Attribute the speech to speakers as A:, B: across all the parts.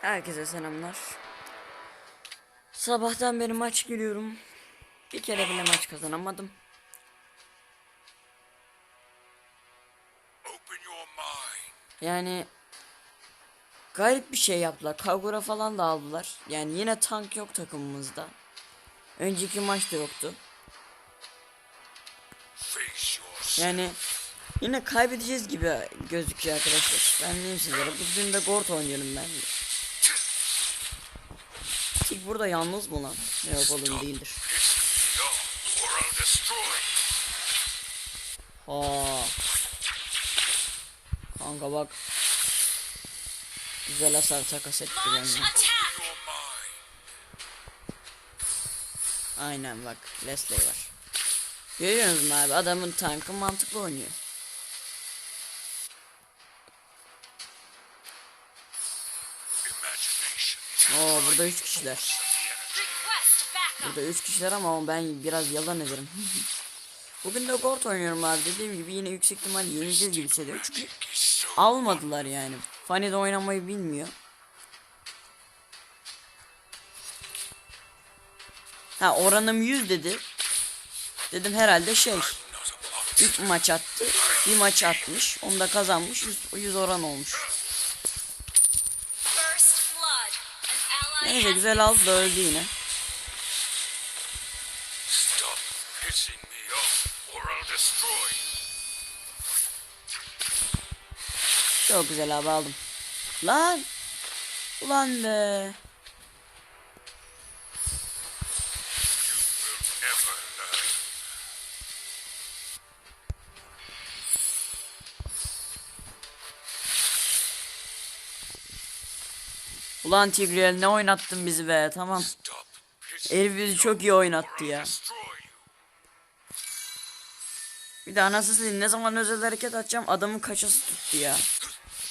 A: Herkese selamlar. Sabahtan beri maç giriyorum. Bir kere bile maç kazanamadım. Yani garip bir şey yaptılar. Kagura falan da aldılar. Yani yine tank yok takımımızda. Önceki maçta yoktu. Yani yine kaybedeceğiz gibi gözüküyor arkadaşlar. Ben diyeyim sizlere. Bugün de Gort oynuyorum ben. Burada yalnız mı lan? Yok oğlum değildir. Aa. Kanka bak. Güzel hasar takas etti
B: mind.
A: Aynen bak Leslie var. Görüyorsunuz mu abi adamın tankı mantıklı oynuyor. Oo burada 3 kişiler. Burada 3 kişiler ama ben biraz yalan ederim. Bugün de Gort oynuyorum abi dediğim gibi yine yüksek ihtimal yeneceğiz gibi hissediyorum. Çünkü almadılar yani. Fanny de oynamayı bilmiyor. Ha oranım 100 dedi. Dedim herhalde şey ilk maç attı. Bir maç atmış. Onu da kazanmış. 100, 100 oran olmuş. Neyse güzel aldı da öldü yine. Çok güzel abi aldım. Lan. Ulan be. Ulan Tigreal ne oynattın bizi be tamam. Herif bizi çok iyi oynattı ya. Bir de anasını satayım, ne zaman özel hareket atacağım adamın kaçası tuttu ya.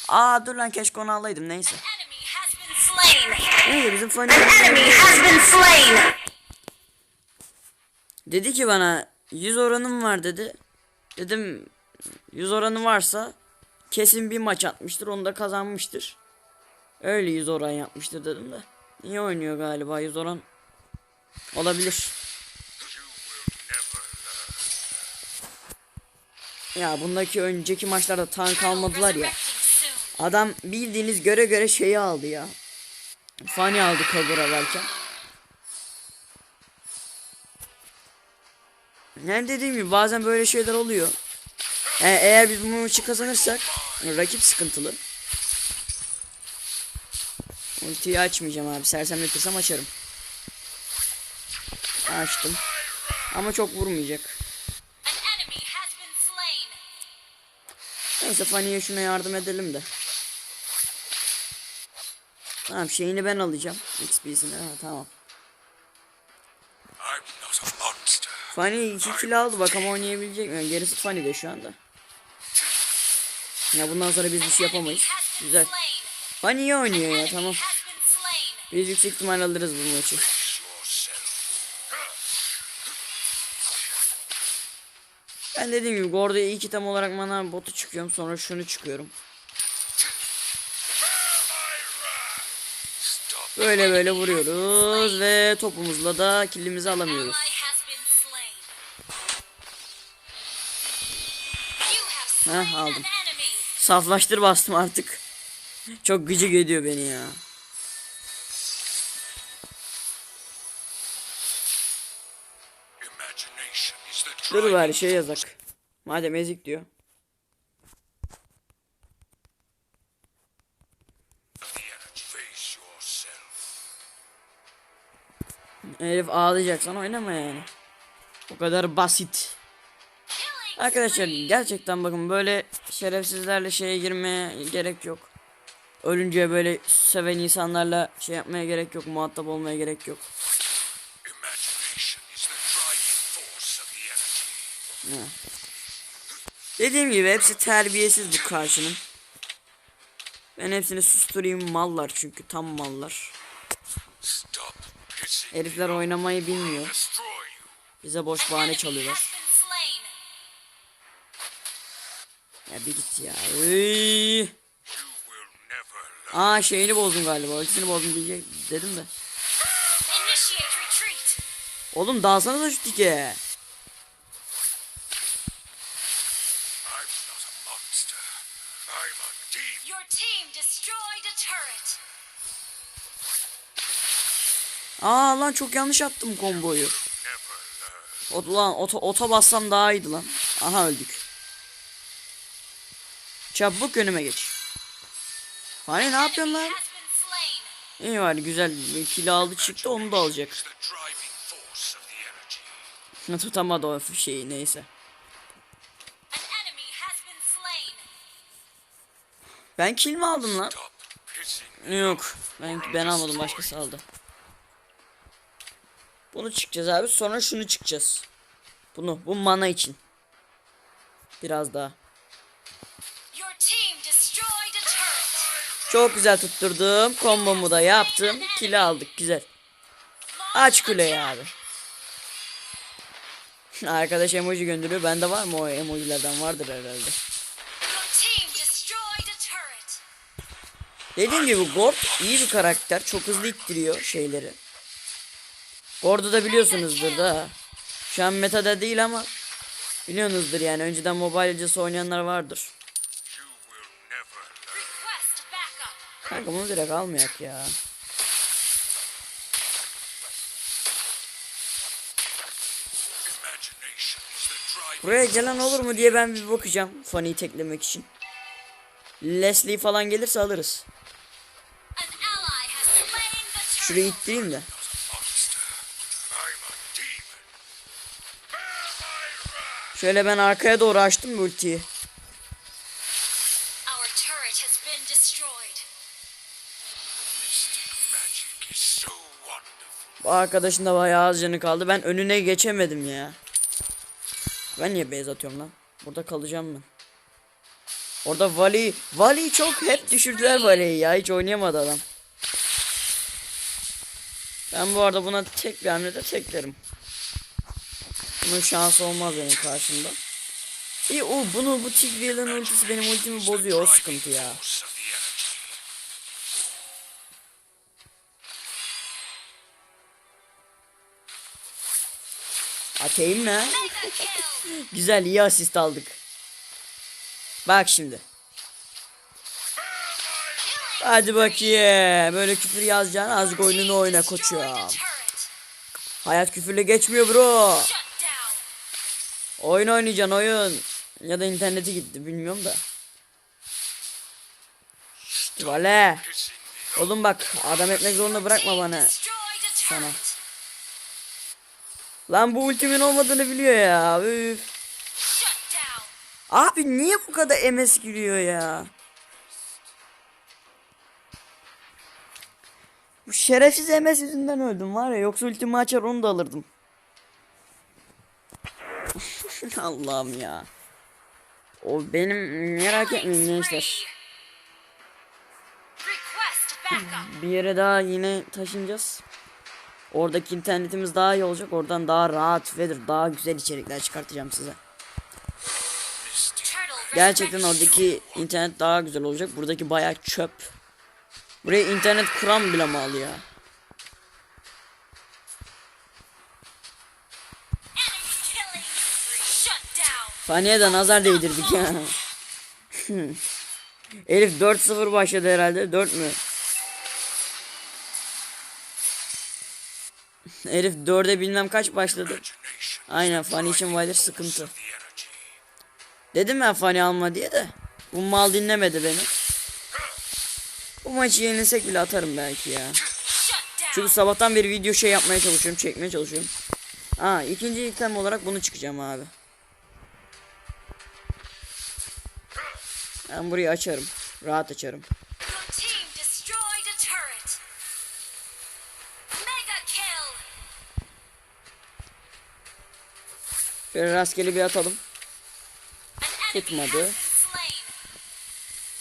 A: Aa dur lan keşke onu alaydım neyse. Neyse bizim
C: slain!
A: dedi ki bana 100 oranım var dedi. Dedim 100 oranı varsa kesin bir maç atmıştır onu da kazanmıştır. Öyle 100 oran yapmıştır dedim de. İyi oynuyor galiba 100 oran. Olabilir. Ya bundaki önceki maçlarda tank almadılar ya. Adam bildiğiniz göre göre şeyi aldı ya. Fani aldı Kagura varken. Yani dediğim gibi bazen böyle şeyler oluyor. Yani eğer biz bu maçı kazanırsak rakip sıkıntılı. Ultiyi açmayacağım abi. Sersemletirsem açarım. Açtım. Ama çok vurmayacak. Neyse Fanny'e şuna yardım edelim de. Tamam şeyini ben alacağım. XP'sini. Ha, tamam. Fanny 2 kill aldı bakalım oynayabilecek mi? Gerisi Fanny'de şu anda. Ya bundan sonra biz bir şey yapamayız. Güzel. Fanny iyi oynuyor ya tamam. Biz yüksek ihtimal alırız bu maçı. Ben dediğim gibi Gordo'ya iyi ki tam olarak mana botu çıkıyorum sonra şunu çıkıyorum. Böyle böyle vuruyoruz ve topumuzla da killimizi alamıyoruz. Heh, aldım. Saflaştır bastım artık. Çok gıcık ediyor beni ya. Dur bari şey yazak. Madem ezik diyor. Herif ağlayacaksan oynama yani. O kadar basit. Arkadaşlar gerçekten bakın böyle şerefsizlerle şeye girmeye gerek yok. Ölünce böyle seven insanlarla şey yapmaya gerek yok. Muhatap olmaya gerek yok. Dediğim gibi hepsi terbiyesiz bu karşının. Ben hepsini susturayım mallar çünkü tam mallar. Herifler oynamayı bilmiyor. Bize boş bahane çalıyorlar. Ya bir git ya.
B: Never
A: Aa şeyini bozdum galiba. Ultisini bozdum diyecek dedim de. Oğlum dalsana da şu tike.
B: Demon.
C: Your team destroyed a turret.
A: Aa lan çok yanlış attım komboyu. O, lan ota, ota bassam daha iyiydi lan. Aha öldük. Çabuk önüme geç. Hani ne yapıyorsun lan? İyi var güzel kill aldı çıktı onu da alacak. Tutamadı o şeyi neyse. Ben kill mi aldım lan? Yok. Ben ben almadım başkası aldı. Bunu çıkacağız abi. Sonra şunu çıkacağız. Bunu bu mana için. Biraz daha. Çok güzel tutturdum. Kombomu da yaptım. Kill aldık güzel. Aç kuleyi abi. Arkadaş emoji gönderiyor. Bende var mı o emojilerden vardır herhalde. Dediğim gibi Gord iyi bir karakter. Çok hızlı ittiriyor şeyleri. Gord'u da biliyorsunuzdur da. Şu an metada değil ama biliyorsunuzdur yani. Önceden Mobile Legends oynayanlar vardır. Kanka bunu direkt almayak ya. Buraya gelen olur mu diye ben bir bakacağım. Fanny'i teklemek için. Leslie falan gelirse alırız. Şurayı ittireyim de. Şöyle ben arkaya doğru açtım ultiyi. Bu arkadaşın da bayağı az canı kaldı. Ben önüne geçemedim ya. Ben niye base atıyorum lan? Burada kalacağım ben. Orada Vali, Vali çok hep düşürdüler Vali'yi ya. Hiç oynayamadı adam. Ben bu arada buna tek bir hamlede teklerim. Bunun şansı olmaz benim karşımda. İyi o bunu bu Tigreal'ın ultisi benim ultimi bozuyor o sıkıntı ya.
C: Mega kill.
A: Güzel iyi asist aldık. Bak şimdi. Hadi bakayım. Böyle küfür yazacağını azıcık oyununu oyna koçum. Hayat küfürle geçmiyor bro. Oyun oynayacaksın oyun. Ya da interneti gitti bilmiyorum da. Vale. Oğlum bak adam etmek zorunda bırakma bana. Sana. Lan bu ultimin olmadığını biliyor ya. Üf. Abi niye bu kadar MS giriyor ya? Bu şerefsiz MS yüzünden öldüm var ya yoksa ultimi açar onu da alırdım. Allah'ım ya. O benim merak etmeyin gençler. Bir yere daha yine taşınacağız. Oradaki internetimiz daha iyi olacak. Oradan daha rahat ve daha güzel içerikler çıkartacağım size. Gerçekten oradaki internet daha güzel olacak. Buradaki bayağı çöp. Buraya internet kuran bile mal ya. Faniye de nazar değdirdik ya. Elif 4-0 başladı herhalde. 4 mü? Elif 4'e bilmem kaç başladı. Aynen Fanny için
B: force
A: sıkıntı. Dedim ben Fanny alma diye de. Bu mal dinlemedi beni. Bu maçı yenilsek bile atarım belki ya. Çünkü sabahtan beri video şey yapmaya çalışıyorum, çekmeye çalışıyorum. Aa, ikinci item olarak bunu çıkacağım abi. Ben burayı açarım. Rahat açarım. Şöyle rastgele bir atalım. Tutmadı.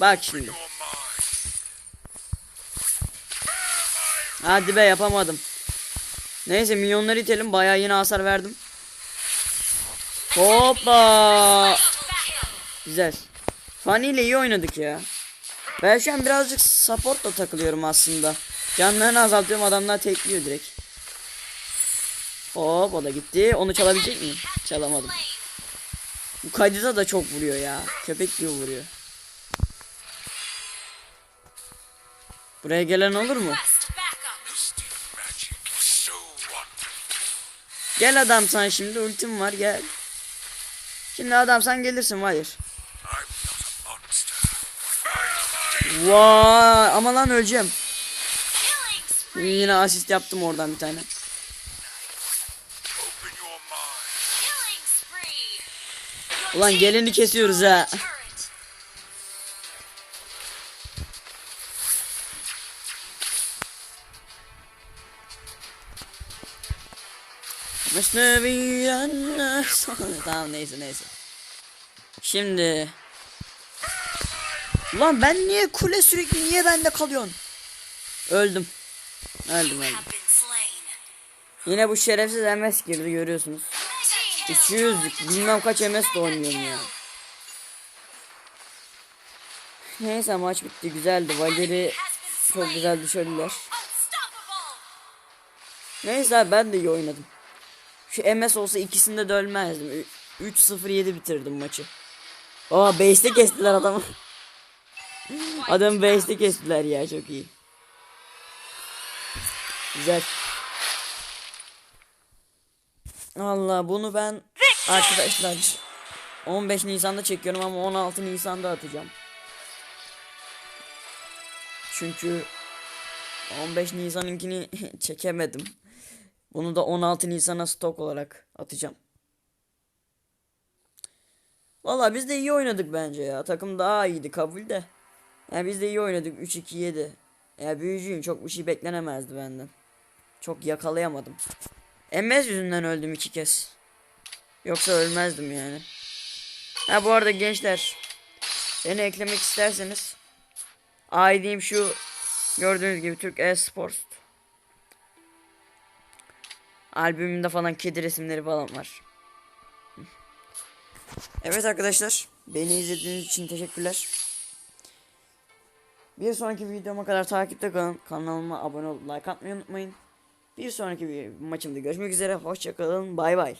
A: Bak şimdi.
B: Your mind.
A: Hadi be yapamadım. Neyse milyonları itelim. Bayağı yine hasar verdim. Hoppa. Güzel. Fanny ile iyi oynadık ya. Ben şu an birazcık supportla takılıyorum aslında. Canlarını azaltıyorum adamlar tekliyor direkt. Hop o da gitti. Onu çalabilecek miyim? Çalamadım. Bu Kadiza da çok vuruyor ya. Köpek gibi vuruyor. Buraya gelen olur mu? Gel adam sen şimdi ultim var gel. Şimdi adam sen gelirsin hayır. Vay ama lan öleceğim. Yine asist yaptım oradan bir tane. Ulan geleni kesiyoruz ha. Mesneviyen Tamam neyse neyse. Şimdi. Ulan ben niye kule sürekli niye bende kalıyorsun? Öldüm. Öldüm öldüm. Yine bu şerefsiz MS girdi görüyorsunuz.
C: Mega kill.
A: 200'lük bilmem kaç MS de oynuyorum ya. Neyse maç bitti güzeldi. Valeri çok güzel düşürdüler. Neyse ben de iyi oynadım. Şu MS olsa ikisinde de ölmezdim. Ü- 3-0-7 bitirdim maçı. Aa base'te kestiler adamı. Adam base'te kestiler ya çok iyi. Güzel. Allah bunu ben arkadaşlar 15 Nisan'da çekiyorum ama 16 Nisan'da atacağım. Çünkü 15 Nisan'ınkini çekemedim. Bunu da 16 Nisan'a stok olarak atacağım. Valla biz de iyi oynadık bence ya. Takım daha iyiydi kabul de. Yani biz de iyi oynadık 3-2-7. Ya büyücüyüm çok bir şey beklenemezdi benden. Çok yakalayamadım. MS yüzünden öldüm iki kez. Yoksa ölmezdim yani. Ha bu arada gençler. Beni eklemek isterseniz. ID'm şu. Gördüğünüz gibi Türk e-sports. Albümümde falan kedi resimleri falan var. Evet arkadaşlar. Beni izlediğiniz için teşekkürler. Bir sonraki videoma kadar takipte kalın. Kanalıma abone olup like atmayı unutmayın. Bir sonraki bir maçımda görüşmek üzere. Hoşçakalın. Bay bay.